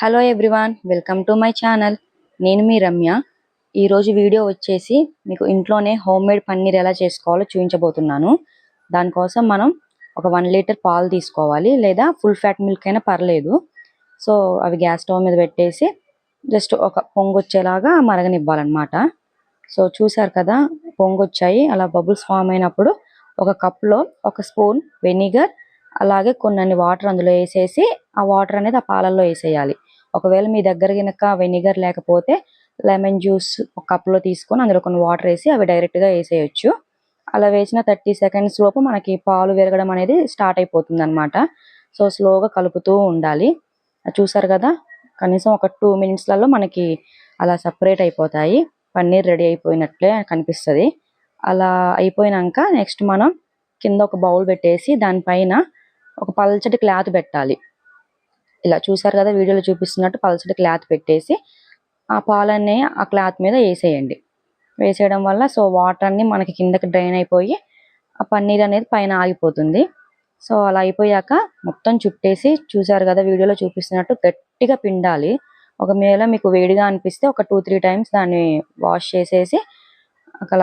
Hello everyone welcome to my channel నేను మీ రమ్య. ఈరోజు వీడియో వచ్చేసి మీకు ఇంట్లోనే హోమ్ మేడ్ పన్నీర్ ఎలా చేసుకోవాలో చూపించబోతున్నాను. దానికోసం మనం ఒక వన్ లీటర్ పాలు తీసుకోవాలి లేదా ఫుల్ ఫ్యాట్ మిల్క్ అయినా పర్లేదు. సో అవి గ్యాస్ స్టవ్ మీద పెట్టేసి జస్ట్ ఒక పొంగొచ్చేలాగా మరగనివ్వాలన్నమాట. సో చూసారు కదా పొంగొచ్చాయి. అలా బబుల్స్ ఫామ్ అయినప్పుడు ఒక కప్లో ఒక స్పూన్ వెనిగర్ అలాగే కొన్ని వాటర్ అందులో వేసేసి ఆ వాటర్ అనేది ఆ పాలల్లో వేసేయాలి. ఒకవేళ మీ దగ్గర కనుక వెనిగర్ లేకపోతే లెమన్ జ్యూస్ ఒక కప్లో తీసుకొని అందులో కొన్ని వాటర్ వేసి అవి డైరెక్ట్గా వేసేయచ్చు. అలా వేసిన థర్టీ సెకండ్స్ లోపు మనకి పాలు విరగడం అనేది స్టార్ట్ అయిపోతుంది అనమాట సో స్లోగా కలుపుతూ ఉండాలి. అది చూసారు కదా? కనీసం ఒక టూ మినిట్స్లలో మనకి అలా సపరేట్ అయిపోతాయి. పన్నీర్ రెడీ అయిపోయినట్లే కనిపిస్తుంది. అలా అయిపోయినాక నెక్స్ట్ మనం కింద ఒక బౌల్ పెట్టేసి దానిపైన ఒక పల్చటి క్లాత్ పెట్టాలి. ఇలా చూసారు కదా వీడియోలో చూపిస్తున్నట్టు పల్చటి క్లాత్ పెట్టేసి ఆ పాలన్నీ ఆ క్లాత్ మీద వేసేయండి. వేసేయడం వల్ల సో వాటర్ అన్ని మనకి కిందకి డ్రైన్ అయిపోయి ఆ పన్నీర్ అనేది పైన ఆగిపోతుంది. సో అలా అయిపోయాక మొత్తం చుట్టేసి చూసారు కదా వీడియోలో చూపిస్తున్నట్టు గట్టిగా పిండాలి. ఒకవేళ మీకు వేడిగా అనిపిస్తే ఒక టూ త్రీ టైమ్స్ దాన్ని వాష్ చేసేసి అక్కడ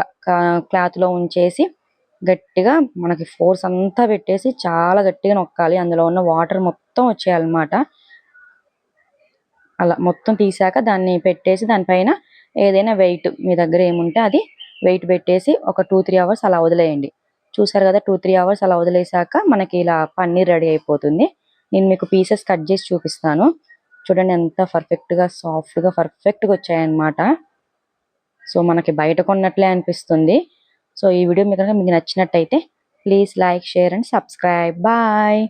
క్లాత్లో ఉంచేసి గట్టిగా మనకి ఫోర్స్ అంతా పెట్టేసి చాలా గట్టిగా నొక్కాలి. అందులో ఉన్న వాటర్ మొత్తం వచ్చేయాలన్నమాట. అలా మొత్తం తీసాక దాన్ని పెట్టేసి దానిపైన ఏదైనా వెయిట్ మీ దగ్గర ఏముంటే అది వెయిట్ పెట్టేసి ఒక టూ త్రీ అవర్స్ అలా వదిలేయండి. చూసారు కదా టూ త్రీ అవర్స్ అలా వదిలేసాక మనకి ఇలా పన్నీర్ రెడీ అయిపోతుంది. నేను మీకు పీసెస్ కట్ చేసి చూపిస్తాను. చూడండి ఎంత పర్ఫెక్ట్గా సాఫ్ట్గా పర్ఫెక్ట్గా వచ్చాయన్నమాట. సో మనకి బయట కొన్నట్లే అనిపిస్తుంది. సో ఈ వీడియో మీకు కనుక మీకు నచ్చినట్టయితే please like share and subscribe. Bye.